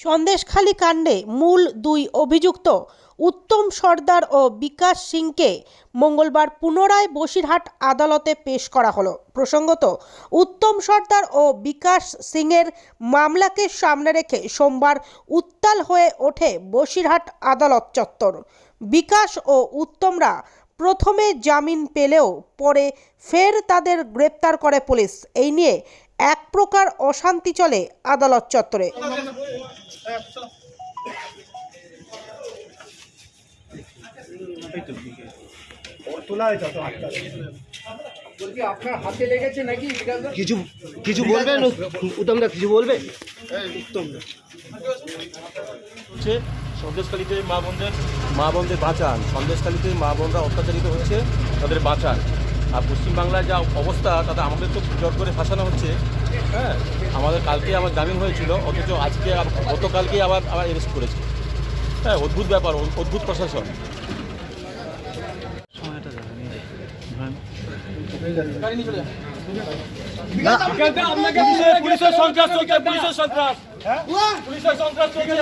সন্দেশখালী কাণ্ডে মূল দুই অভিযুক্ত উত্তম সর্দার ও বিকাশ সিংকে মঙ্গলবার পুনরায় বসিরহাট আদালতে পেশ করা হলো। প্রসঙ্গত, উত্তম সর্দার ও বিকাশ সিংয়ের মামলাকে সামনে রেখে সোমবার উত্তাল হয়ে ওঠে বসিরহাট আদালত চত্বর। বিকাশ ও উত্তমরা প্রথমে জামিন পেলেও পরে ফের তাদের গ্রেপ্তার করে পুলিশ। এই নিয়ে এক প্রকার অশান্তি চলে আদালত চত্বরে। কিছু কিছু বলবেন? উত্তমদা কিছু বলবে? হচ্ছে সন্দেশকালীতে মা বোনদের মা বোনদের বাঁচান। সন্দেশকালীতে মা বোনরা অত্যাচারিত হচ্ছে তাদের বাঁচান। আর পশ্চিমবাংলার যা অবস্থা তাতে আমাদের তো জোর করে ফাঁসানো হচ্ছে। হ্যাঁ আমাদের কালকে আমার জামিন হয়েছিল অথচ আজকে গতকালকে আবার আবার অ্যারেস্ট করেছে। হ্যাঁ অদ্ভুত ব্যাপার অদ্ভুত প্রশাসন। পুলিশের সন্ত্রাস চলছে পুলিশের সন্ত্রাস। পুলিশের সন্ত্রাস চলছে